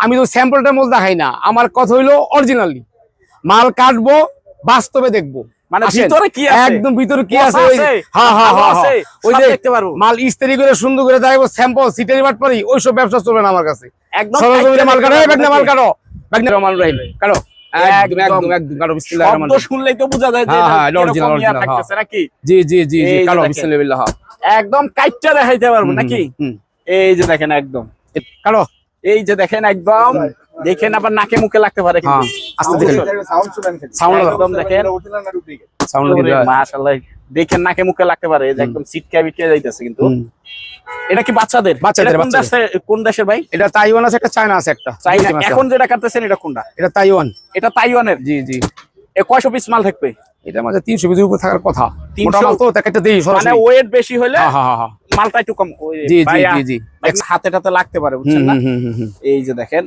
আমি তো স্যাম্পলটার মধ্যে দেখাই না। আমার কথা হইল অরিজিনালি মাল কাটবো বাস্তবে দেখব। মানে ভিতরে কি আছে? একদম ভিতরে কি আছে? ওই যে- আছে? হ্যাঁ হ্যাঁ হ্যাঁ হ্যাঁ। ওই যে দেখতে পারব। মাল ইস্ত্রি করে সুন্দর করে দেখব স্যাম্পল সিটারি বাট পারি ওইসব ব্যবসা চলবে না আমার কাছে। একদম সরজমিনে মাল কাটো। ব্যাগনা মাল কাটো। ব্যাগনা রহমান রহিম কাটো। একদম একদম। একদম একদম। কাটো বিসমিল্লাহির রহমানির রহিম। শুনলেই তো বোঝা যায় যে হ্যাঁ, এটা এটা কীরকম original, original, থাকতেছে নাকি? জি জি জি জি কাটো দেখেন। একদম দেখাইতে পারব নাকি? এই যে দেখেন একদম। কাটো। এই যে দেখেন একদম দেখেন আবার নাকে মুখে লাগতে পারে হ্যাঁ কিন্তু আস্তে অবশ্যই। দেখেন। সাউন্ড শুনেন খালি। সাউন্ড একদম দেখেন। মাশাআল্লাহ। দেখেন নাকে মুখে লাগতে পারে যে একদম সিটকা বিটকে যাইতেছে কিন্তু। এটা কি বাচ্চাদের? বাচ্চাদের, কোন। দেশের ভাই? এটা তাইওয়ান আছে একটা চায়না আছে একটা। চাইনা এখন যেটা কাটতেছেন এটা কোনটা? এটা তাইওয়ান। এটা তাইওয়ানের? জি জি। এ কয়শো পিস মাল থাকবে? এটা মাঝে তিনশো পিসের উপর থাকার কথা। 300 মোটা তো একটা দিই মানে ওয়েট বেশি হলে হ্যাঁ হ্যাঁ হ্যাঁ। মালটা একটু কম জি জি জি জি। হাতে টাতে লাগতে পারে বুঝছেন না। এই যে দেখেন।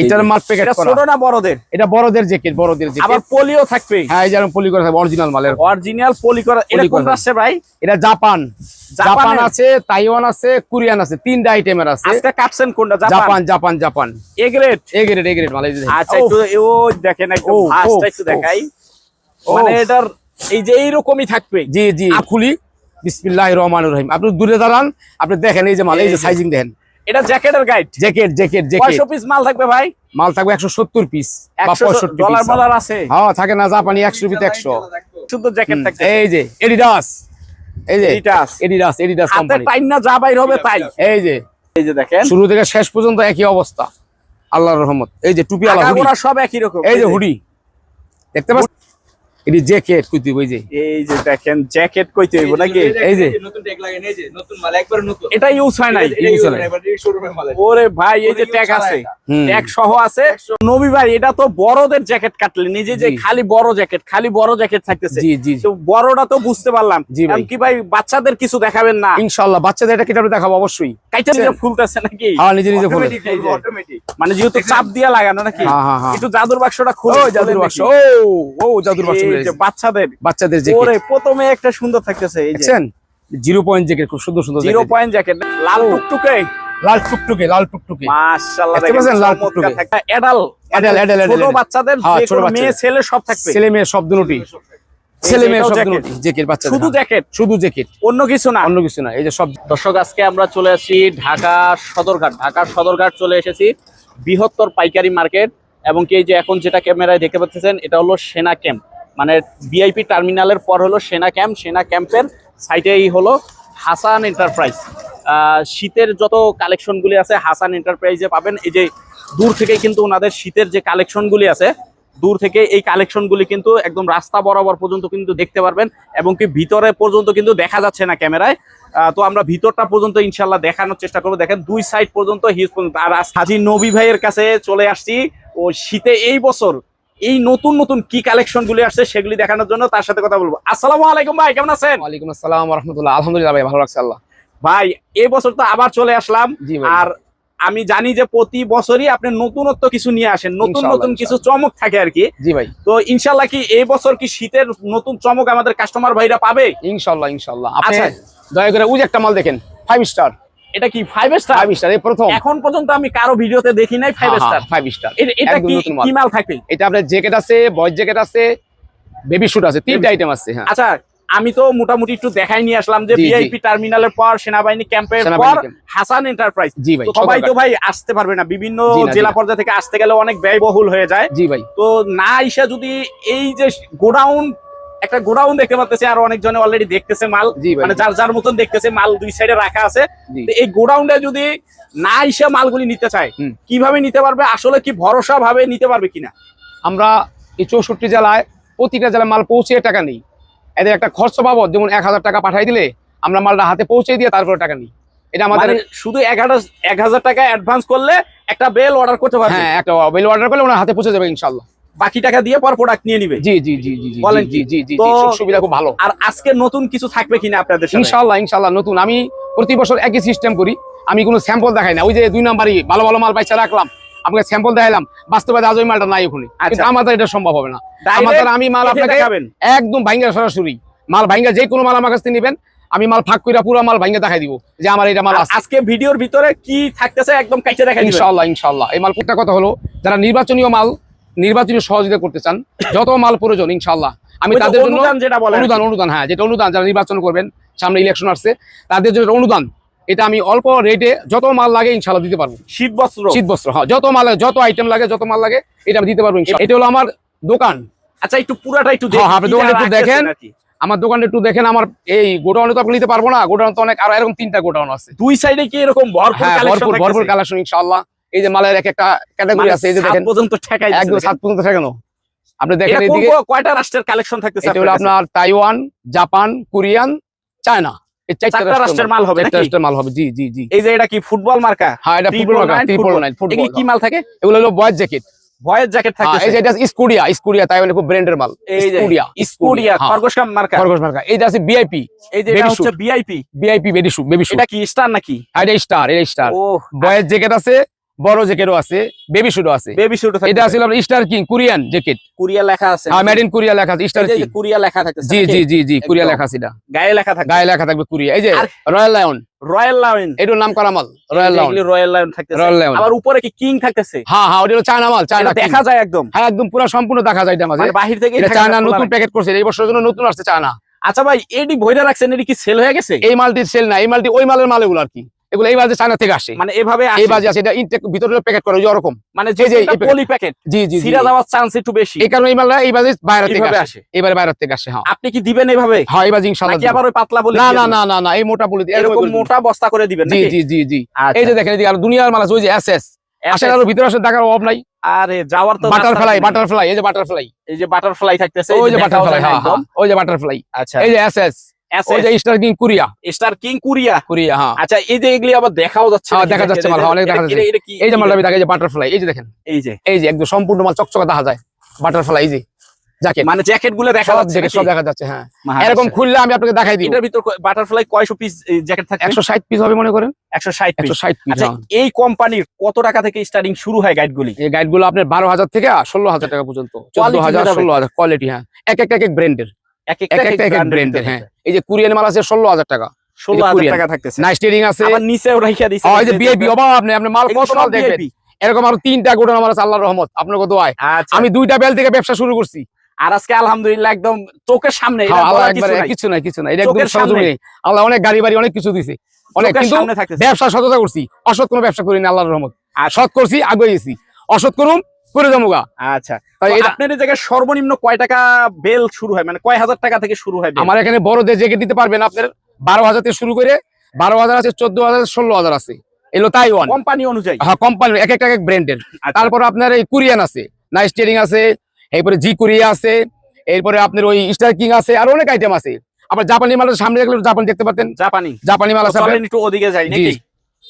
এটার মাল প্যাকেট করা। ছোট না বড়দের? এটা বড়দের জ্যাকেট বড়দের আবার জ্যাকেট পোলিও থাকবে। হ্যাঁ এই পলি করা থাকবে অরিজিনাল মালের। অরিজিনাল পলি করা এটা কোন রাষ্ট্রে ভাই? এটা জাপান। জাপান আছে তাইওয়ান আছে কোরিয়ান আছে তিনটা আইটেমের আছে। আজকে কাটছেন কোনটা Japan? Japan Japan Japan. A grade A grade A grade মাল এই আচ্ছা ও, একটু ও দেখেন একটু দেখাই। মানে এটার এই যে এইরকমই থাকবে। জি জি। খুলি বিসমিল্লাহির রহমানির রহিম। আপনি দূরে দাঁড়ান আপনি দেখেন এই যে মাল এই যে। সাইজিং দেখেন। এটা জ্যাকেটের গাইড জ্যাকেট জ্যাকেট জ্যাকেট কয়শো পিস মাল থাকবে ভাই? মাল থাকবে একশো সত্তর পিস বা ডলার পিস আছে। হ্যাঁ থাকে না জাপানি একশো পিস একশো। শুধু জ্যাকেট থাকছে এই যে এডিডাস এই যে Adidas. Adidas Adidas company time না যা বাইর হবে তাই। এই যে এই যে দেখেন। শুরু থেকে শেষ পর্যন্ত একই অবস্থা। আল্লাহর রহমত। এই যে টুপি আলা হুডি সব একই রকম। এই যে হুডি দেখতে পাচ্ছ এটি জ্যাকেট কইতে যে। এই যে দেখেন জ্যাকেট কইতে হইব নাকি? এই যে নতুন ট্যাগ এই যে নতুন মাল একবারে নতুন। এটা ইউজ হয় নাই চলে। শোরুমের মাল ওরে ভাই এই যে ট্যাগ আছে। ট্যাগ সহ আছে। নবী ভাই এটা তো বড়দের জ্যাকেট কাটলেন নিজে যে খালি বড় জ্যাকেট খালি বড় জ্যাকেট থাকতেছে। জি জি তো বড়টা তো বুঝতে পারলাম। জি ভাই। কি ভাই বাচ্চাদের কিছু দেখাবেন না। ইনশাআল্লাহ বাচ্চাদের এটা কিতাবে দেখাবো অবশ্যই। কাইটা নিজে ফুলতেছে নাকি? হ্যাঁ নিজে নিজে বলে অটোমেটিক মানে যেহেতু চাপ দিয়া লাগানো নাকি হ্যাঁ, হ্যাঁ, হ্যাঁ। একটু জাদুর বাক্সটা খুলে জাদুর বাক্স। ও ও জাদুর বাক্স। বাচ্চাদের বাচ্চাদের ওরে জ্যাকেট প্রথমে একটা সুন্দর থাকতেছে এই যে। দেখছেন? জিরো পয়েন্ট জ্যাকেট খুব সুন্দর সুন্দর জিরো পয়েন্ট জ্যাকেট লাল। টুকটুকে। লাল টুকটুকে লাল টুকটুকে। মাশাআল্লাহ দেখতে পাচ্ছেন? লাল টুকটুকে? এডাল Adult, adult, ছোট বাচ্চাদের হ্যাঁ, যে ছোট মেয়ে ছেলে সব থাকবে। ছেলে মেয়ে শব্দ দুটি। এই ছেলে মেয়ে এটাও শব্দ jacket। দুটি জ্যাকেট বাচ্চাদের শুধু। জ্যাকেট শুধু জ্যাকেট অন্য কিছু না? অন্য কিছু না এই যে সব। দর্শক আজকে আমরা চলে আসি ঢাকা সদরঘাট। ঢাকার সদরঘাট চলে এসেছি বৃহত্তর পাইকারি মার্কেট। এবং কি এই যে এখন যেটা ক্যামেরায় দেখতে পাচ্ছেন এটা হলো সেনা ক্যাম্প। মানে ভিআইপি টার্মিনালের পর হলো সেনা ক্যাম্প, সেনা ক্যাম্পের সাইটেই হলো হাসান এন্টারপ্রাইজ শীতের যত কালেকশনগুলি আছে, হাসান এন্টারপ্রাইজে পাবেন। এই যে দূর থেকে কিন্তু ওনাদের শীতের যে কালেকশনগুলি আছে, দূর থেকে এই কালেকশনগুলি কিন্তু একদম রাস্তা বরাবর পর্যন্ত কিন্তু দেখতে পারবেন এবং কি ভিতরে পর্যন্ত কিন্তু দেখা যাচ্ছে না ক্যামেরায়। তো আমরা ভিতরটা পর্যন্ত ইনশাল্লাহ দেখানোর চেষ্টা করব। দেখেন, দুই সাইড পর্যন্ত হিউজ পর্যন্ত। আর হাজি নবী ভাইয়ের কাছে চলে আসছি। ও শীতে এই বছর এই নতুন নতুন কি কালেকশন গুলি আসছে সেগুলি দেখানোর জন্য তার সাথে কথা বলব। আসসালামু আলাইকুম ভাই কেমন আছেন? ওয়ালাইকুম আসসালাম রহমতুল্লাহ আলহামদুলিল্লাহ ভাই ভালো লাগছে আল্লাহ। ভাই এই বছর তো আবার চলে আসলাম। আর আমি জানি যে প্রতি বছরই আপনি নতুনত্ব কিছু নিয়ে আসেন নতুন নতুন কিছু চমক থাকে আর কি। জি ভাই। তো ইনশাল্লাহ কি এই বছর কি শীতের নতুন চমক আমাদের কাস্টমার ভাইরা পাবে? ইনশাল্লাহ ইনশাল্লাহ আচ্ছা। দয়া করে ওই যে একটা মাল দেখেন ফাইভ স্টার এটা কি ফাইভ স্টার ফাইভ স্টার প্রথম। এখন পর্যন্ত আমি কারও ভিডিওতে দেখি নাই ফাইভ স্টার ফাইভ স্টার এটা কি কি মাল থাকবে? এটা আপনার জ্যাকেট আছে বয়েজ জ্যাকেট আছে বেবি শুট আছে তিনটা আইটেম আছে হ্যাঁ। আচ্ছা আমি তো মোটামুটি একটু দেখাই নিয়ে আসলাম যে। ভিআইপি টার্মিনালের পর সেনাবাহিনী ক্যাম্পের পর হাসান এন্টারপ্রাইজ জি ভাই সবাই তো ভাই আসতে পারবে না। বিভিন্ন জেলা। পর্যায়ে থেকে আসতে গেলে অনেক ব্যয়বহুল হয়ে যায়। জি ভাই। তো না এসে যদি এই যে গোডাউন একটা গোডাউন দেখতে পাচ্তেছে আর অনেকজনে অলরেডি দেখতেছে মাল। মানে যার যার মতন দেখতেছে মাল দুই সাইডে রাখা আছে। এই গোডাউনটা যদি না এসে মালগুলি নিতে চায় কীভাবে নিতে পারবে? আসলে কি ভরসা ভাবে নিতে পারবে কিনা? আমরা এই চৌষট্টি জেলায় প্রতিটা জেলায় মাল পৌঁছে টাকা নেই। এদের একটা খরচ বাবদ যেমন এক হাজার টাকা পাঠাই দিলে আমরা মালটা হাতে পৌঁছে দিয়ে তারপরে টাকা নিই। এটা আমাদের মানে শুধু এক হাজার এক হাজার টাকা অ্যাডভান্স করলে একটা বেল অর্ডার করতে পারবে? হ্যাঁ একটা বেল অর্ডার করলে ওনার হাতে পৌঁছে যাবে ইনশাল্লাহ বাকি টাকা দিয়ে পর প্রোডাক্ট নিয়ে নিবে। জি জি জি জি বলেন জি জি জি সুবিধা খুব ভালো। আর আজকে নতুন কিছু থাকবে কিনা আপনাদের সাথে? ইনশাল্লাহ ইনশাল্লাহ নতুন। আমি প্রতি বছর একই সিস্টেম করি। আমি কোনো স্যাম্পল দেখাই না। ওই যে দুই নাম্বারই ভালো ভালো মাল পাইছে রাখলাম। আপনাকে স্যাম্পল দেখাইলাম। বাস্তবে আজ ওই মালটা নাই ওখানে কিন্তু আচ্ছা। আমার এটা সম্ভব হবে না। আমার দ্বারা আমি মাল আপনাকে একদম ভাঙ্গা সরাসরি। মাল ভাঙ্গা যে কোনো মাল আমার কাছ থেকে নেবেন। আমি মাল ফাঁক কইরা পুরো মাল ভাঙে দেখাই দিব যে আমার এটা মাল আছে। আজকে ভিডিওর ভিতরে কি থাকতেছে একদম কাইচে দেখা দিবেন। ইনশাআল্লাহ। ইনশাআল্লাহ এই মাল একটা কথা হলো যারা নির্বাচনীয় মাল নির্বাচনী সহযোগিতা করতে চান যত মাল প্রয়োজন ইনশাআল্লাহ। আমি তাদের জন্য অনুদান অনুদান হ্যাঁ যেটা অনুদান যারা নির্বাচন করবেন সামনে ইলেকশন আসছে তাদের জন্য অনুদান। এটা আমি অল্প রেটে যত মাল লাগে ইনশাআল্লাহ দিতে পারব। শীত বস্ত্র। শীত বস্ত্র হ্যাঁ যত মাল লাগে যত আইটেম লাগে যত মাল লাগে এটা আমি দিতে পারব। এটা হলো আমার দোকান। আচ্ছা একটু পুরাটা একটু হ্যাঁ, হ্যাঁ, আপনি কি দোকানটা যা একটু দেখেন। আমার দোকানে একটু দেখেন আমার এই গোডাউনে তো আপনি নিতে পারব না গোডাউন তো অনেক আর এরকম তিনটা গোডাউন আছে। দুই সাইডে কি এরকম ভরপুর হ্যাঁ কালেকশন ভরপুর কালেকশন ইনশাআল্লাহ। এই যে মালের এক একটা ক্যাটাগরি আছে এই যে দেখেন মানে পর্যন্ত ঠেকাই একদম সাত পর্যন্ত ঠেকানো। আপনি দেখেন এদিকে কয়টা রাষ্ট্রের কালেকশন থাকতেছে এটা হলো আপনার তাইওয়ান জাপান কোরিয়ান চায়না। এই চারটা রাষ্ট্রের মাল। হবে চারটা? রাষ্ট্রের মাল হবে জি জি জি। এই যে এটা কি ফুটবল মার্কা? হ্যাঁ এটা ফুটবল নাইন এগুলি ফুটবল কি মাল থাকে? এগুলো হলো বয়েজ জ্যাকেট ভয়ের জ্যাকেট থাকে এই যে এটা স্কুডিয়া স্কুডিয়া তাইওয়ানে খুব ব্র্যান্ডের মাল। এই যে স্কুডিয়া স্কুডিয়া খরগোশ কাম মার্কা। খরগোশ মার্কা। এইটা আছে বিআইপি এই যে এটা হচ্ছে VIP VIP baby shoe baby shoe এটা কি স্টার নাকি? এটা স্টার এটা স্টার ও বয়েজ জ্যাকেট আছে বড় জ্যাকেটও আছে বেবি শুটও আছে। বেবি শুট এটা আছে আপনার star king Korean jacket. Korea লেখা আছে। হ্যাঁ মেড ইন কোরিয়া লেখা আছে স্টার এই যে কিং কোরিয়া লেখা থাকতেছে জি জি জি জি কোরিয়া লেখা আছে এটা। গায়ে লেখা থাকে গায়ে লেখা থাকবে কোরিয়া এই যে রয়্যাল লায়ন রয়্যাল লায়ন এটার নাম করা মাল রয়্যাল লায়ন রয়্যাল লায়ন থাকতেছে। রয়্যাল লায়ন আবার উপরে কি কিং থাকতেছে? হ্যাঁ হ্যাঁ ওটা হলো চায়না মাল চায়না দেখা যায় একদম। হ্যাঁ একদম পুরো সম্পূর্ণ দেখা যায় এটা মাঝে মানে বাহির থেকে এটা চায়না নতুন প্যাকেট করছে এই বছরের জন্য নতুন আসছে চায়না আচ্ছা ভাই এডি ভইরা রাখছেন এডি কি সেল হয়ে গেছে? এই মালটির সেল না এই মালটি ওই মালের মাল এগুলো আর কি। এগুলো এই বাজে চায়না থেকে আসে। মানে এভাবে এই বাজে আছে এটা ইনটেক ভিতরে প্যাকেট করে ওই ওরকম। মানে যে যে পলি প্যাকেট জি জি সিরা যাওয়ার চান্স একটু বেশি। এই কারণে এই মালটা এই বাজে বাইরে থেকে আসে। আসে। এবারে বাইরে থেকে আসে হ্যাঁ। আপনি কি দিবেন এইভাবে হ্যাঁ এই বাজে ইনশাআল্লাহ নাকি আবার ওই পাতলা বলি না না না না না এই মোটা বলে এরকম মোটা বস্তা করে দিবেন জি জি জি জি। আচ্ছা। এই যে দেখেন এদিকে আর দুনিয়ার মাল আছে ওই যে এসএস আসেন আচ্ছা, আরও ভিতরে আসে দেখার অভাব নাই। আরে যাওয়ার তো বাটারফ্লাই। বাটারফ্লাই এই যে বাটারফ্লাই এই যে বাটারফ্লাই থাকতেছে ওই যে বাটারফ্লাই হ্যাঁ হ্যাঁ, ওই যে বাটারফ্লাই আচ্ছা। এই যে SS star king Korea star king Korea Korea হ্যাঁ। আচ্ছা এই যে এগুলি আবার দেখাও যাচ্ছে হ্যাঁ, দেখা যাচ্ছে মাল, হ্যাঁ, অনেক দেখা যাচ্ছে। এই যে মালটা বাটারফ্লাই এই যে দেখেন। এই যে। এই যে একদম সম্পূর্ণ মাল চকচকে দেখা যায়। বাটারফ্লাই এই যে। জ্যাকেট মানে জ্যাকেটগুলো দেখা যাচ্ছে সব দেখা যাচ্ছে হ্যাঁ। হ্যাঁ, এরকম। খুললে আমি আপনাকে দেখাই দিব। এটার ভিতর বাটারফ্লাই কয়শো পিস জ্যাকেট থাকে একশো ষাট পিস হবে মনে করেন। পিস পিস আচ্ছা এই কোম্পানির কত টাকা থেকে স্টার্টিং শুরু হয় গাইড গুলি এই গাইডগুলো আপনার বারো হাজার থেকে ষোলো হাজার টাকা পর্যন্ত। কোয়ালিটি হ্যাঁ। এক এক এক ব্র্যান্ডের এক এক একটা এক এক ব্র্যান্ডের এই যে কোরিয়ান মাল আছে ষোলো হাজার টাকা। ষোলো হাজার টাকা থাকতেছে। নাইস ট্রেডিং আছে। আবার নিচেও রাখিয়া দিছে। ও, যে বিআইপি অভাব আপনি আপনি মাল কত মাল দেখবেন? এরকম আরও তিনটা গোডাউন আমার আছে আল্লাহর রহমত। আপনার কত আমি দুইটা বেল থেকে ব্যবসা শুরু করছি। আর আজকে আলহামদুলিল্লাহ একদম চোখের সামনে হ্যাঁ, কিছু নাই। কিছু নাই এটা একদম সামনে। আল্লাহ অনেক গাড়ি বাড়ি অনেক কিছু দিছে। অনেক কিন্তু ব্যবসা সততা করছি। অসৎ কোনো ব্যবসা করিনি আল্লাহর রহমত। আর আচ্ছা। সৎ করছি আগে গেছি অসৎ করুম করে যাব গা। আচ্ছা। আপনার জায়গায় সর্বনিম্ন কয় টাকা বেল শুরু হয়? মানে কয় হাজার টাকা থেকে শুরু হয় আমার এখানে বড়দের জ্যাকেট দিতে পারবেন আপনার বারো হাজার থেকে শুরু করে বারো হাজার আছে চোদ্দ হাজার ষোলো হাজার আছে। এলো তাইওয়ান কোম্পানি অনুযায়ী? হ্যাঁ কোম্পানির এক একটা এক ব্র্যান্ডের আচ্ছা, তারপর আপনার এই কোরিয়ান আছে নাইস ট্রেডিং আছে এরপরে জি কোরিয়া আছে এরপরে আপনার ওই স্টার কিং আছে আর অনেক আইটেম আছে। আবার জাপানি মালের সামনে দেখলে জাপান দেখতে পারতেন। জাপানি জাপানি মাল আছে একটু ওদিকে যাই নাকি?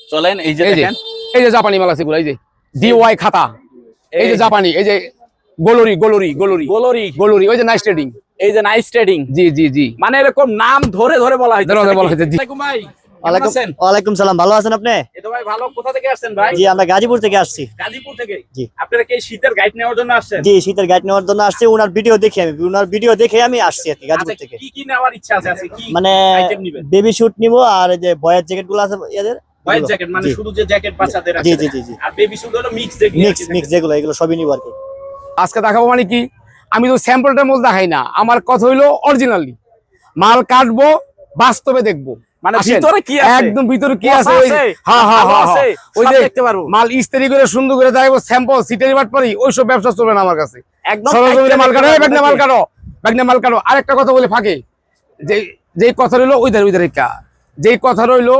চলেন এই যে দেখেন। এই যে জাপানি মাল আছে এগুলো, এই যে। ডিওয়াই খাতা। এই যে জাপানি এই যে গোলরি গোলরি গোলরি গোলরি। গোলরি ওই যে নাইস ট্রেডিং এই যে নাইস ট্রেডিং জি জি জি। মানে এরকম নাম ধরে ধরে বলা হয়েছে ধরে ধরে বলা হয়েছে, জি। ভাই কেমন ওয়ালাইকুম সালাম ভালো আছেন আপনি? ভাই ভালো। কোথা থেকে আসছেন ভাই? জি আমরা গাজীপুর থেকে আসছি। গাজীপুর থেকে? জি। আপনারা কি শীতের গাইড নেওয়ার জন্য আসছেন? জি শীতের গাইড নেওয়ার জন্য আসছি ওনার ভিডিও দেখে আমি ওনার ভিডিও দেখে আমি আসছি আর গাজীপুর আচ্ছা, থেকে। কি কি নেওয়ার ইচ্ছা আছে? মানে বেবি শুট নিব আর এই যে বয়ের জ্যাকেটগুলো আছে এদের হোয়াইট জ্যাকেট মানে শুধু যে জ্যাকেট বাচ্চাদের আছে জি জি জি। আর বেবি শুট হলো মিক্স জ্যাকেট মিক্স মিক্স যেগুলো এগুলো সবই নিব আর কি আজকে দেখাবো মানে কি? আমি তো স্যাম্পলটার মধ্যে দেখাই না। আমার কথা হইল অরিজিনালি মাল কাটবো বাস্তবে দেখব। মানে ভিতরে কি আছে? একদম ভিতরে কি আছে? ওই যে- হ্যাঁ হ্যাঁ হ্যাঁ হ্যাঁ। ওই যে দেখতে পারব। মাল ইস্ত্রি করে সুন্দর করে দেখাবো স্যাম্পল সিটের বাট পারি ওইসব ব্যবসা চলবে না আমার কাছে। একদম সরজমিনে মাল কাটো দেখতে এই মাল কাটো ব্যাগনে মাল কাটো। আরেকটা কথা বলে ফাঁকে। যে যেই কথা রইল যেই কথা রইল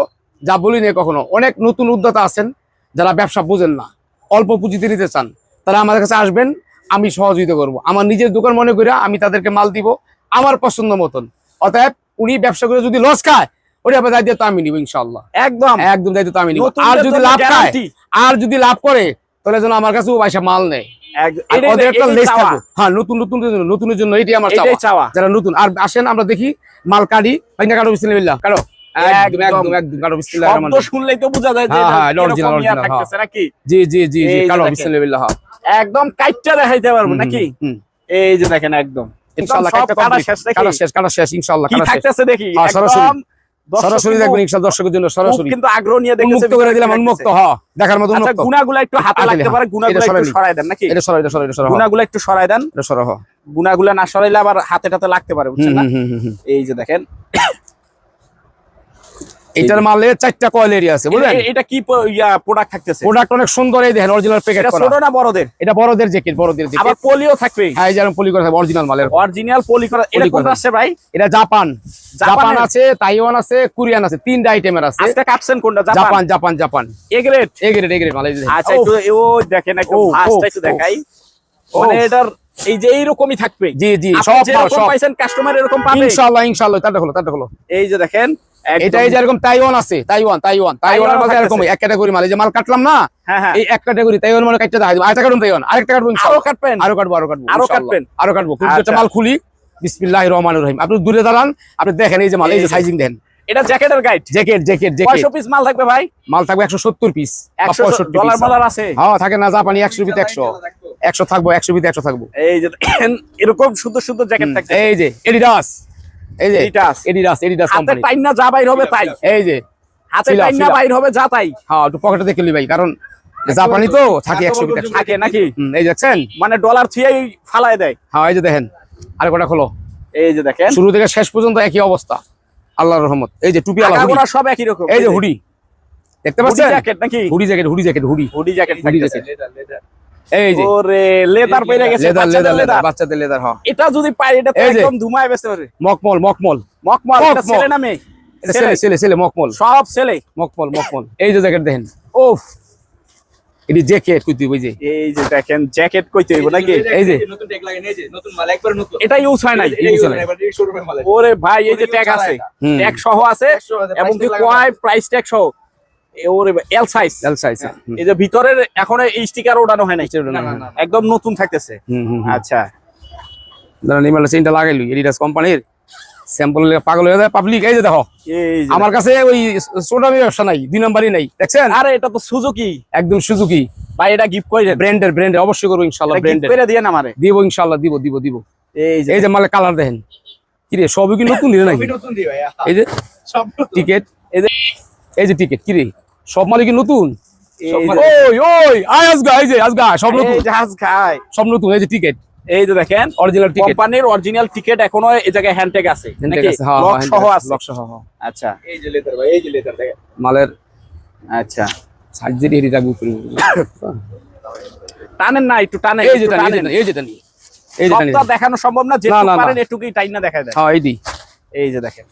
যা বলি না কখনো। অনেক নতুন উদ্যোক্তা আছেন যারা ব্যবসা বুঝেন না অল্প পুঁজিতে নিতে চান। তারা আমাদের কাছে আসবেন আমি সহযোগিতা করব। আমার নিজের দোকান মনে করে আমি তাদেরকে মাল দিব আমার পছন্দ মতন। অতএব উনি ব্যবসা করে যদি লস খায় ওটা আবার দায়িত্ব তো আমি নিব ইনশাল্লাহ একদম। একদম দায়িত্ব তো আমি নিব। আর যদি লাভ খায় আর যদি লাভ করে তাহলে যেন আমার কাছে ও পয়সা মাল নেয়। হ্যাঁ নতুন নতুনের জন্য এটাই আমার চাওয়া। চাওয়া। যারা নতুন আর আসেন আমরা দেখি মাল কাটি কাটো। একদম একদম। শুনলেই তো বোঝা যায় যে হ্যাঁ, হ্যাঁ, থাকতেছে নাকি? জি জি জি জি। বিসমিল্লাহ একদম কাইটটা দেখাইতে পারব নাকি? এই যে দেখেন একদম। ইনশাআল্লাহ কাটা কাটা শেষ কাটা শেষ কাটা শেষ ইনশাআল্লাহ কাটা শেষ। থাকতেছে দেখি? হ্যাঁ, একদম দর্শক সরাসরি কিন্তু দেখবেন ইনশাআল্লাহ দর্শকের জন্য সরাসরি কিন্তু আগ্রহ নিয়ে দেখতেছে উন্মুক্ত করে দিলাম উন্মুক্ত হ দেখার মতো আচ্ছা গুনাগুলা একটু হাতে হাতে লাগতে হ্যাঁ। পারে গুনাগুলা একটু দেন। নাকি? এটা সরা এটা সরা এটা সরা হ। গুনাগুলা একটু সরাই দেন। এটা। গুনাগুলা না সরাইলে আবার হাতে টাতে লাগতে পারে বুঝছেন না। এই যে দেখেন। এটার মালে চারটা কয়েল এরিয়া আছে বুঝলেন? এটা কি ইয়া প্রোডাক্ট থাকতেছে? প্রোডাক্ট অনেক সুন্দর এই দেখেন অরিজিনাল প্যাকেট করা। ছোট না বড়দের? এটা বড়দের জ্যাকেট বড়দের আবার জ্যাকেট পোলিও থাকবে। হ্যাঁ এই যেমন পলি করা অরিজিনাল মালের। অরিজিনাল পলি করা এটা। কোনটা আসছে ভাই? এটা জাপান। জাপান আছে তাইওয়ান আছে কোরিয়ান আছে তিনটা আইটেমের আছে। আজকে কাটছেন কোনটা? Japan? Japan Japan A grade A grade A grade মাল এই আচ্ছা ও, একটু ও দেখেন একটু ও, একটু দেখাই। মানে এটার এই যে এইরকমই থাকবে। জি জি সব সব। পাইছেন কাস্টমার এরকম পাবে? ইনশাআল্লাহ ইনশাআল্লাহ তারটা হলো তারটা হলো এই যে দেখেন একদম- এটা এই যে এরকম তাইওয়ান আছে তাইওয়ান তাইওয়ান তাইওয়ানের মধ্যে এরকম এক ক্যাটাগরি মাল এই যে মাল কাটলাম না হ্যাঁ হ্যাঁ। এই এক ক্যাটাগরি তাইওয়ান মানে কাটতে দেখা দিবো। আরেকটা কাটুন তাইওয়ান আরেকটা কাটবো আরও কাটবেন? আরও কাটবো আরও কাটবো আরও কাটবেন? আরও কাটবো। কিন্তু একটা আচ্ছা। মাল খুলি বিসমিল্লাহির রহমানির রহিম। আপনি দূরে দাঁড়ান আপনি দেখেন এই যে মাল এই যে। সাইজিং দেন এটা জ্যাকেটের গাইড জ্যাকেট জ্যাকেট জ্যাকেট। কয়শো পিস মাল থাকবে ভাই? মাল থাকবে একশো সত্তর পিস একশো ডলার মালার আছে। হ্যাঁ থাকে না জাপানি একশো পিস একশো। একশো থাকব একশো পিতে একশো থাকব। এই যে এরকম সুন্দর সুন্দর জ্যাকেট থাকছে এই যে এডিডাস এই যে Adidas। এডিডাস এডিডাস কোম্পানি টাইন না যা বাইর হবে তাই। এই যে হাতে ফিলা, না বাইর হবে যা তাই। হ্যাঁ একটু পকেটে দেখে ভাই কারণ জাপানি তো থাকে একশো পিতে একশো থাকে নাকি? এই দেখছেন? মানে ডলার থুয়েই ফালায় দেয়। হ্যাঁ এই যে দেখেন আর কটা খোলো। এই যে দেখেন। শুরু থেকে শেষ পর্যন্ত একই অবস্থা। আল্লাহর রহমত। এই যে টুপি সব একই রকম। এই যে হুডি। দেখতে পাচ্ছেন? জ্যাকেট নাকি? Hoodie jacket hoodie jacket hoodie. Hoodie jacket hoodie jacket এই যে। ওরে লেদার গেছে লেদার লেদার লেদার লেদার। বাচ্চাদের লেদার হ্যাঁ। এটা যদি পাই এটা যে। একদম ধুমায় বেচতে মকমল মকমল। মকমল এটা মকমল। ছেলে না মেয়ে? ছেলে। ছেলে। ছেলে ছেলে মকমল। সব ছেলে। মকমল মকমল। এই যে জ্যাকেট দেখেন। এটি জ্যাকেট কইতে ওই যে। এই যে দেখেন জ্যাকেট কইতে হইব নাকি? এই যে। নতুন ট্যাগ লাগেন এই যে নতুন মাল একবার নতুন এটা ইউজ হয় নাই। হয়। ওরে ভাই এই যে ট্যাগ আছে। হয়। ট্যাগ সহ আছে। এবং কি কয়? প্রাইস ট্যাগ সহ। ওরে এল সাইজ এল সাইজ এই যে ভিতরের এখন এই স্টিকার ওঠানো হয় নাই। একদম নতুন থাকতেছে। আচ্ছা। চেইনটা লাগাইলু এডিডাস কোম্পানির স্যাম্পল পাগল হয়ে যায় পাবলিক এই যে দেখো আমার কাছে ওই সোডামি ব্যবসা নাই দুই নাম্বারই নাই। দেখছেন? আরে এটা তো সুজুকি একদম সুজুকি ভাই এটা গিফট কইরেন ব্র্যান্ডের ব্র্যান্ডের অবশ্যই করব ব্র্যান্ডের করে দিয়ে না আমারে। দিব দিব দিব দিব। এই যে এই যে মালে কালার দেখেন। কি রে সবই কি নতুন দিলে নাকি? এই যে সব। টিকেট এই যে এই যে টিকিট কি রে সব মালিক নতুন ওই ওই আয় আজগা এই যে আজগা সব নতুন সব নতুন এই যে টিকেট এই যে দেখেন অরিজিনাল টিকেট কোম্পানির অরিজিনাল টিকেট এখনও এই জায়গায় হ্যান্ডটেগ আছে নাকি হ্যাঁ, লক সহ আছে লক সহ হ্যাঁ। আচ্ছা এই যে লেদার ভাই এই যে লেদার দেখেন মালের আচ্ছা সার্জারি এরি রাখব করে টানেন না একটু টানেন এই যে এই যে টানেন। এই দেখানো সম্ভব না না, যেটুকু না, না। পারেন এটুকুই টাইন না দেখা দেয় হ্যাঁ এই দি এই যে দেখেন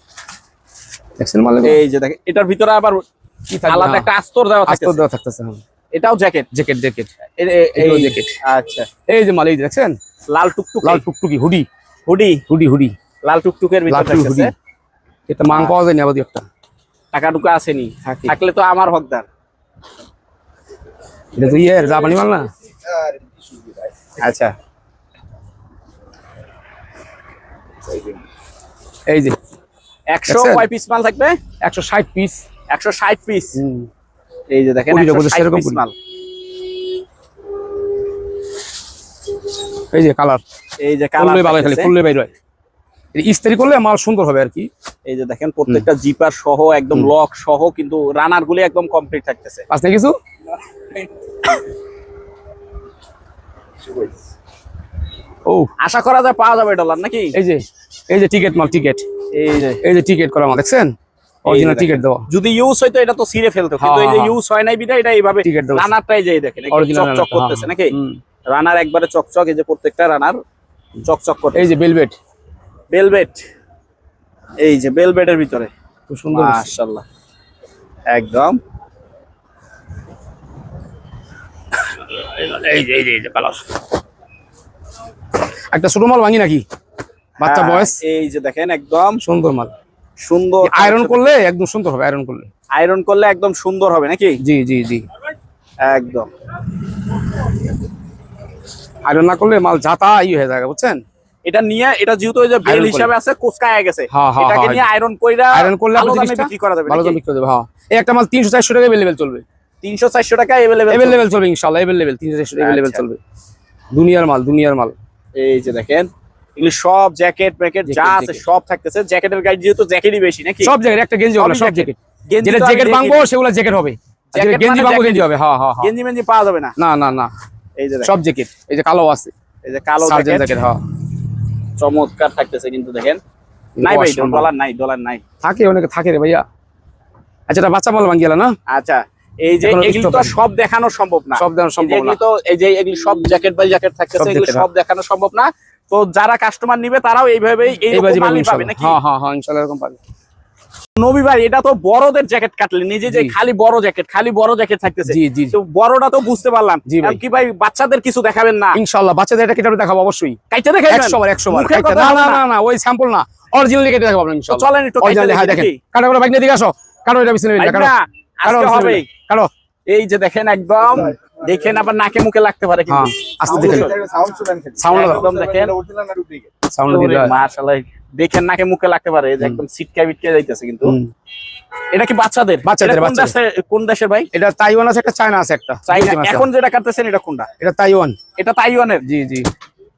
দেখছেন মালে এই যে দেখেন এটার ভিতরে আবার কি? আলাদা হ্যাঁ। একটা আস্তর দেওয়া আস্তর দেওয়া থাকতেছে হ্যাঁ। এটাও জ্যাকেট? Jacket jacket. এই আচ্ছা। এই যে মাল এই দেখছেন লাল টুকটুক। লাল টুকটুকি হুডি। হুডি? Hoodie hoodie. লাল টুকটুকের ভিতর থাকতেছে। এটা মাং পাওয়া যায় না আবার একটা। টাকা টুকা আসেনি। থাকে। থাকলে তো আমার হকদার। এটা তো ইয়ের জাপানি মাল না? আচ্ছা। এই যে। একশো? কয় পিস মাল থাকবে? একশো ষাট পিস একশো ষাট পিস এই যে দেখেন কুড়িটা 160 বলছে সেরকম মাল। এই যে কালার এই যে কালার ভালো খালি ফুললে বাইর হয়। ইস্তারি করলে মাল সুন্দর হবে আর কি। এই যে দেখেন প্রত্যেকটা জিপার সহ একদম লক সহ কিন্তু রানার গুলি একদম কমপ্লিট থাকতেছে। না কিছু? ও। আশা করা যায় পাওয়া যাবে ডলার নাকি? এই যে এই যে টিকেট মাল টিকেট এই যে এই যে টিকেট করা মাল দেখছেন? অরিজিনাল। টিকেট দেওয়া। যদি ইউজ হইতো এটা তো সিরে ফেলতো কিন্তু হ্যাঁ, এই যে হ্যাঁ। ইউজ হয় নাই বিধায় এটা এইভাবে দেওয়া। আছে। রানারটাই যাই দেখেন চকচক করতেছে নাকি? রানার একবারে চকচক এই যে প্রত্যেকটা রানার চকচক করতে এই যে বেলভেট বেলভেট এই যে বেলভেটের ভিতরে। খুব সুন্দর। মাশাআল্লাহ। একদম। এই যে এই যে এই যে কালার। একটা ছোট মাল ভাঙি নাকি? বাচ্চা হ্যাঁ, বয়স? এই যে দেখেন একদম সুন্দর মাল। সুন্দর আয়রন করলে একদম সুন্দর হবে আয়রন করলে। আয়রন করলে একদম সুন্দর হবে নাকি? জি জি জি। একদম। আয়রন না করলে মাল যাতা ই হয়ে যায় বুঝছেন? এটা নিয়ে এটা যেহেতু ওই যে বেল হিসাবে আছে কোসকায় গেছে। হ্যাঁ, হ্যাঁ, এটাকে নিয়ে আয়রন কইরা আয়রন করলে ভালো আপনি দামে বিক্রি করা যাবে ভালো দাম বিক্রি করে দেবে হ্যাঁ। এই একটা মাল তিনশো চারশো টাকা এভেলেবেল চলবে। তিনশো চারশো টাকা এভেলেবেল এভেলেবেল চলবে তিনশো চারশো টাকা এভেলেবেল আচ্ছা। চলবে। দুনিয়ার মাল দুনিয়ার মাল। এই যে দেখেন এগুলি সব জ্যাকেট প্যাকেট যা আছে সব থাকতেছে। জ্যাকেটের গাইড যেহেতু জ্যাকেটই বেশি নাকি? সব জ্যাকেট একটা গেঞ্জি হবে সব জ্যাকেট। যেটা জ্যাকেট দেখিনি। ভাঙবো সেগুলো জ্যাকেট হবে। গেঞ্জি মানে ভাঙবো গেঞ্জি হবে হ্যাঁ হ্যাঁ হ্যাঁ। গেঞ্জি মেঞ্জি পাওয়া যাবে না? না না না। এই যে সব জ্যাকেট এই যে কালো আছে। এই যে কালো জ্যাকেট। হ্যাঁ। চমৎকার থাকতেছে কিন্তু দেখেন। নাই ভাই ডলার নাই ডলার নাই। থাকে অনেকে থাকে রে ভাইয়া। আচ্ছা এটা বাচ্চা বল ভাঙ না? আচ্ছা এই যে এগুলি তো সব দেখানো সম্ভব না। সব যে সম্ভব না। এই যে এগুলি সব জ্যাকেট বাই জ্যাকেট থাকতেছে এগুলি সব দেখানো সম্ভব না। তো যারা কাস্টমার নিবে তারাও এইভাবেই এই বাজি পাবে মালই পাবে ইনশাল্লাহ। নাকি? হ্যাঁ হ্যাঁ হ্যাঁ ইনশাল্লাহ এরকম পাবে। নবী ভাই এটা তো বড়দের জ্যাকেট কাটলেন নিজে যে খালি বড় জ্যাকেট খালি বড় জ্যাকেট থাকতেছে। জি জি বড়টা তো বুঝতে পারলাম। কি ভাই। বাচ্চাদের কিছু দেখাবেন না। ইনশাল্লাহ বাচ্চাদের এটা কেটে দেখাবো অবশ্যই। কাইটা দেখাবেন একশো বার না না না। ওই স্যাম্পল না। অরিজিনালি কেটে দেখাবো চলেন একটু হ্যাঁ দেখেন। করে বাইক নিয়ে দিকে আসো। কাটো এটা বিছানে কাটো কাটো হবে। কাটো। এই যে দেখেন একদম দেখেন আবার নাকে মুখে লাগতে পারে হ্যাঁ কিন্তু আস্তে দেখেন। সাউন্ড শুনেন খালি। সাউন্ড একদম দেখেন। অরিজিনাল না ডুপ্লিকেট সাউন্ড দিলে মাশাআল্লাহ দেখেন নাকে মুখে লাগতে পারে যে একদম সিটকা বিটকে যাইতেছে কিন্তু। এটা কি বাচ্চাদের? বাচ্চাদের, কোন বাচ্চাদের। দেশের কোন দেশের ভাই? এটা তাইওয়ান আছে একটা চায়না আছে একটা। চাইনা এখন যেটা কাটতেছেন এটা কোনটা? এটা তাইওয়ান। এটা তাইওয়ানের? জি জি।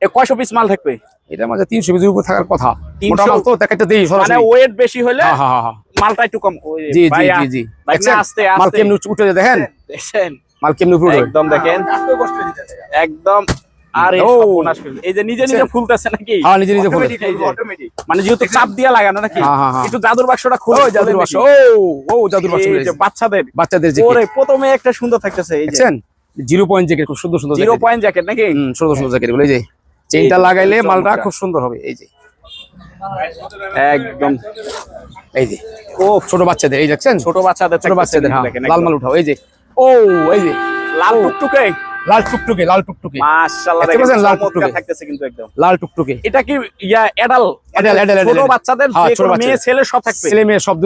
এ কয়শো পিস মাল থাকবে? এটা মাঝে তিনশো কেজির উপর থাকার কথা। 300 মোটা মাল তো তাকে একটা দিই মানে ওয়েট বেশি হলে হ্যাঁ হ্যাঁ হ্যাঁ, হ্যাঁ। মালটা একটু কম। জি জি জি জি। মাল আস্তে। উঠে- দেখেন। মাল কেমনি উপরে একদম দেখেন। এত কষ্ট দিতে একদম আরে ও। সর্বনাশ করে দিল। এই যে নিজে নিজে ফুলতেছে নাকি? হ্যাঁ নিজে নিজে ফুলে মানে যেহেতু চাপ দিয়া লাগানো নাকি। একটু জাদুর বাক্সটা খুলে জাদুর বাক্স। ও ও জাদুর বাক্স এই যে রয়েছে। বাচ্চাদের বাচ্চাদের যে প্রথমে একটা সুন্দর থাকতেছে এই যে। জিরো পয়েন্ট জ্যাকেট খুব সুন্দর সুন্দর জিরো পয়েন্ট জ্যাকেট নাকি? সুন্দর সুন্দর জ্যাকেটগুলো এই যে। চেইনটা লাগাইলে মালটা খুব সুন্দর হবে এই যে। একদম। এই যে। ও ছোট বাচ্চাদের এই দেখছেন? ছোট বাচ্চাদের ছোট বাচ্চাদের হ্যাঁ। লাল মাল উঠাও এই যে। ও এই যে লাল টুকটুকে? লাল টুকটুকে লাল টুকটুকে। মাশাআল্লাহ দেখেন লাল টুকটুকে? থাকতেছে কিন্তু একদম। লাল টুকটুকে। এটা কি ইয়া এডাল Adult, adult, ছোট বাচ্চাদের হ্যাঁ, যে ছোট কোনো মেয়ে ছেলে সব থাকবে। ছেলে মেয়ে সব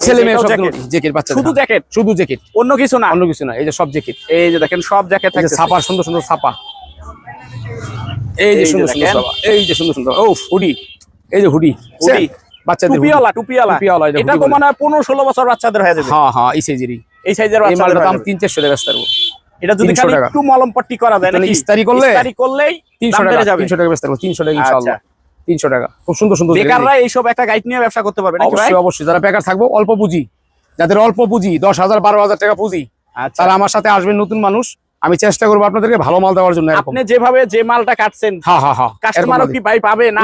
ছেলে মেয়ে সব? জ্যাকেট বাচ্চাদের। শুধু। জ্যাকেট শুধু জ্যাকেট অন্য কিছু না? অন্য কিছু না এই যে সব জ্যাকেট এই যে দেখেন সব জ্যাকেট থাকছে ছাপা সুন্দর সুন্দর ছাপা। এই যে সুন্দর সুন্দর ছাপা। এই যে সুন্দর সুন্দর ও হুডি। এই যে হুডি। হুডি। বাচ্চাদের টুপিওয়ালা টুপিওয়ালা। টুপিওয়ালা, এটা তো। মনে হয় পনেরো ষোলো বছর বাচ্চাদের হয়ে যাবে। হ্যাঁ হ্যাঁ এই সাইজেরই এই সাইজের বাচ্চাদের দাম যাবে। তিন চারশো টাকা বেচতে পারব এটা যদি খালি একটু মলম পট্টি করা যায় নাকি? ইস্তারি করলে? ইস্তারি করলেই তিনশো দাম টাকা বেড়ে যাবে। তিনশো টাকা বেচতে পারব তিনশো টাকা ইনশাল্লাহ আচ্ছা। তিনশো টাকা। খুব সুন্দর সুন্দর। বেকাররা এইসব একটা গাইড নিয়ে ব্যবসা করতে পারবে নাকি ভাই? অবশ্যই। অবশ্যই যারা বেকার থাকব অল্প পুঁজি। যাদের অল্প পুঁজি দশ হাজার বারো হাজার টাকা পুঁজি আচ্ছা। তারা আমার সাথে আসবেন নতুন মানুষ। আমি চেষ্টা করব আপনাদেরকে ভালো মাল দেওয়ার জন্য আপনি যেভাবে যে মালটা কাটছেন হ্যাঁ হ্যাঁ হ্যাঁ কাস্টমারও কি ভাই পাবে না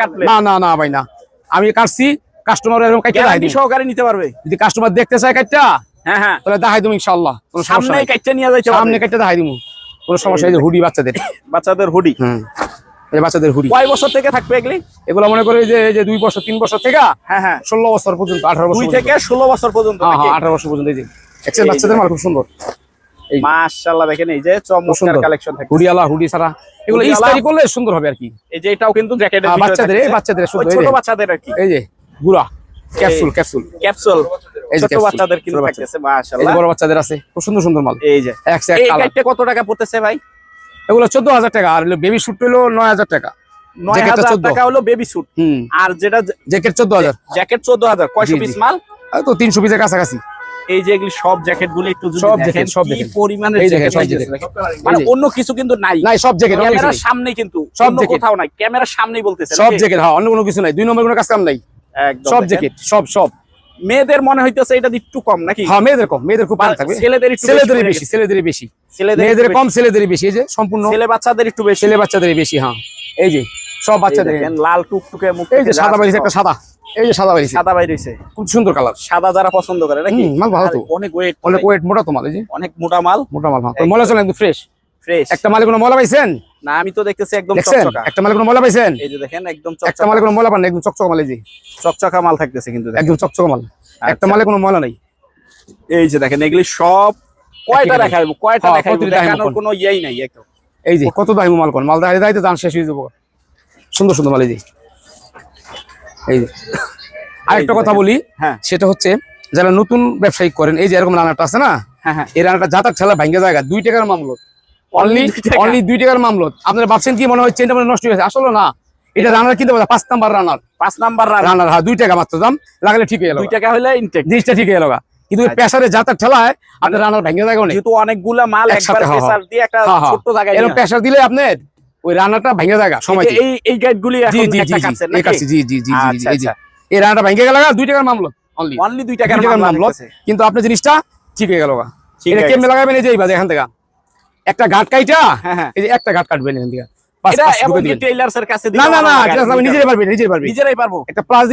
কাটলে না না না ভাই না। আমি কাটছি কাস্টমার এরকম কাটতে দিই। সহকারে নিতে পারবে। যদি কাস্টমার দেখতে চায় কাটটা হ্যাঁ হ্যাঁ। তাহলে দেখাই দিবো ইনশাল্লাহ কোনো সমস্যা সামনে কাটতে নিয়ে যাইতে সামনে কাটতে দেখাই দিবো কোনো সমস্যা হুডি বাচ্চাদের। বাচ্চাদের হুডি। হুম। এই বাচ্চাদের হুডি। কয় বছর থেকে থাকবে এগুলি? এগুলো মনে করে যে যে দুই বছর তিন বছর থেকে হ্যাঁ হ্যাঁ। ষোলো বছর পর্যন্ত আঠারো বছর দুই থেকে ষোলো বছর পর্যন্ত হ্যাঁ হ্যাঁ আঠারো বছর পর্যন্ত এই যে। এক্সেল বাচ্চাদের মাল খুব সুন্দর। মাশাআল্লাহ দেখেন এই যে চমৎকার কালেকশন থাকে হুডিয়ালা হুডি ছাড়া। এগুলো ইস্তারি করলে সুন্দর হবে আর কি। এই যে এটাও কিন্তু জ্যাকেটের বাচ্চাদের বাচ্চাদের ছোট বাচ্চাদের আর কি। এই যে গুড়া। Capsule capsule. ক্যাপসুল। ছোট বাচ্চাদের কিন্তু থাকতেছে মাশাআল্লাহ। বড় বাচ্চাদের আছে খুব সুন্দর সুন্দর মাল। এই যে। এক সে এক এই কালার কত টাকা পড়তেছে ভাই? এগুলো চোদ্দ হাজার টাকা আর বেবি শুট হলো নয় হাজার টাকা। নয় জ্যাকেটটা হাজার 14 টাকা হলো বেবি স্যুট আর যেটা জ্যাকেট কয়শো। পিস মাল? তো পিসের কাছাকাছি। এই যে এগুলি সব জ্যাকেটগুলো একটু সব দেখেন, জ্যাকেট সব মানে অন্য কিছু কিন্তু নাই। নাই সব জ্যাকেট ক্যামেরার সামনেই কিন্তু সব কোথাও নাই। ক্যামেরার সামনেই বলতেছে সব জ্যাকেট হ্যাঁ অন্য কোনো কিছু নাই। দুই নম্বর কোনো কাজ কাম নাই। সব জ্যাকেট সব সব। মেয়েদের মনে হইতেছে এটা একটু কম নাকি? হ্যাঁ মেয়েদের কম মেয়েদের খুব বা থাকবে ছেলেদের একটু ছেলেদেরই বেশি ছেলেদেরই বেশি। ছেলেদের মেয়েদের কম ছেলেদেরই বেশি এই যে সম্পূর্ণ ছেলে বাচ্চাদের একটু বেশি। ছেলে বাচ্চাদেরই বেশি হ্যাঁ। এই যে সব বাচ্চাদের। দেখেন, লাল টুকটুকে মুখ এই যে সাদা বাড়িছে একটা সাদা। এই যে সাদা বাড়িছে। সাদা বাইর হইছে খুব সুন্দর কালার সাদা যারা পছন্দ করে নাকি? মাল ভালো তো। অনেক ওয়েট অনেক ওয়েট মোটা তো মাল এই যে। অনেক মোটা মাল। মোটা মাল হ্যাঁ। ময়লা চলে একদম ফ্রেশ ফ্রেশ একটা মালে কোনো ময়লা পাইছেন? না আমি তো দেখতেছি একদম চকচকা। একটা মালে কোনো ময়লা পাইছেন? এই যে দেখেন একদম একটা মালে কোনো ময়লা পান একদম চকচক মাল এই যে। চকচকা মাল থাকতেছে কিন্তু একদম চকচক মাল। একটা আচ্ছা। মালে কোনো নাই। এই যে দেখেন এগুলি সব কয়টা দেখাবো কয়টা হ্যাঁ, প্রতিটা দেখানোর কোনো ইয়েই নাই একদম এই যে কত দামি মাল কোন? মাল দাঁড়িয়ে দাঁড়িয়ে দাম শেষ হয়ে যাব। সুন্দর সুন্দর মাল এই যে। এই যে। আরেকটা কথা বলি হ্যাঁ। সেটা হচ্ছে যারা নতুন ব্যবসায়ী করেন এই যে এরকম রান্নাটা আছে না? হ্যাঁ হ্যাঁ। এই রান্নাটা যাতার ঠেলা ভাঙ্গে জায়গা দুই টাকার মামলত অনলি অনলি দুই টাকার মামলত। আপনারা ভাবছেন কি মনে হয় চেনটা মনে নষ্ট হয়েছে আসলে না। এটা কিনতে পারে পাঁচ নাম্বার রান্নার পাঁচ নাম্বার হ্যাঁ দুই টাকা মাত্র দাম। লাগালে ঠিক হয়ে গেল। দুই টাকা হলে ইনটেক জিনিসটা ঠিক হয়ে গেল কিন্তু। প্রেসারে যাতার ঠেলায় আপনার জায়গা অনেক। যেহেতু অনেকগুলা মাল একসাথে, প্রেসার দিয়ে একটা। জায়গায় এরকম প্রেসার দিলে আপনার ওই ভেঙে সময় এই এই এই গাইডগুলি জি এখন জি জি একটা জি কাটছেন এই জি জি জি জি জি এই যে। এই রান্নাটা ভেঙে গেল দুই টাকার মামলা অনলি অনলি দুই টাকার দুই টাকার মামলা মামলা কিন্তু আপনার জিনিসটা ঠিক হয়ে গেল ঠিক এটা কেমনে লাগাবেন? এই যে এই এখান থেকে। একটা ঘাট কাইটা? হ্যাঁ, হ্যাঁ। এই যে একটা ঘাট কাটবেন এখান থেকে। একটা প্লাস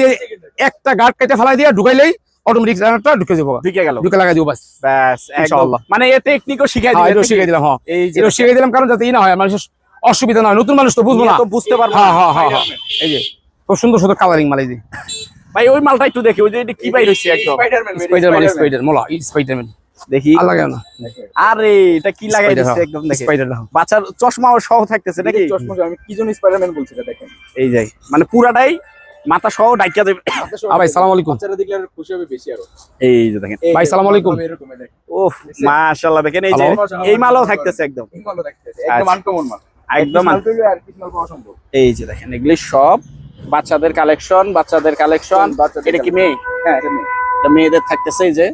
গার্ড কেটে ফেলাই দিয়ে ঢুকাইলেই অটোমেটিক রান্নাটা ঢুকে যাব। ঢুকে গেল। ঢুকে লাগাই দিব বাস। ব্যাস ইনশাআল্লাহ। মানে এই টেকনিকও শিখাই হ্যাঁ শিখাই দিলাম হ্যাঁ। এই শিখাই দিলাম কারণ যাতে ই না হয় মানুষের অসুবিধা না হয়। নতুন মানুষ তো বুঝব না। তো বুঝতে পারব হ্যাঁ। হ্যাঁ হ্যাঁ হ্যাঁ। এই যে খুব সুন্দর সুন্দর কালারিং মালাই দি ভাই ওই মালটা একটু দেখি ওই যে এটা কি বাইর হইছে একদম? স্পাইডারম্যান স্পাইডারম্যান স্পাইডার মোলা স্পাইডারম্যান দেখি। আর লাগে না। আরে এটা কি লাগাই হ্যাঁ। একদম দেখে। স্পাইডার বাচ্চার চশমাও সহ থাকতেছে নাকি? চশমা আমি কি জন্য স্পাইডারম্যান বলছি এটা দেখেন। এই যাই মানে পুরাটাই মাথা সহ ডাইকা দেবে। ভাই, সালাম আলাইকুম। বাচ্চারা দেখলে আর খুশি হবে বেশি আরও। এই যে দেখেন। এই ভাই, যে, সালাম আলাইকুম। মাশাআল্লাহ দেখেন এই যে এই মালও থাকতেছে একদম। এই মালও দেখতেছে, একদম আচ্ছা। আনকমন মাল। একদম মাল আন- আর কিছু মাল পাওয়া সম্ভব। এই যে দেখেন এগুলি সব বাচ্চাদের কালেকশন বাচ্চাদের কালেকশন এটা কি মেয়ে? হ্যাঁ এটা এটা মেয়েদের থাকতেছে এই যে।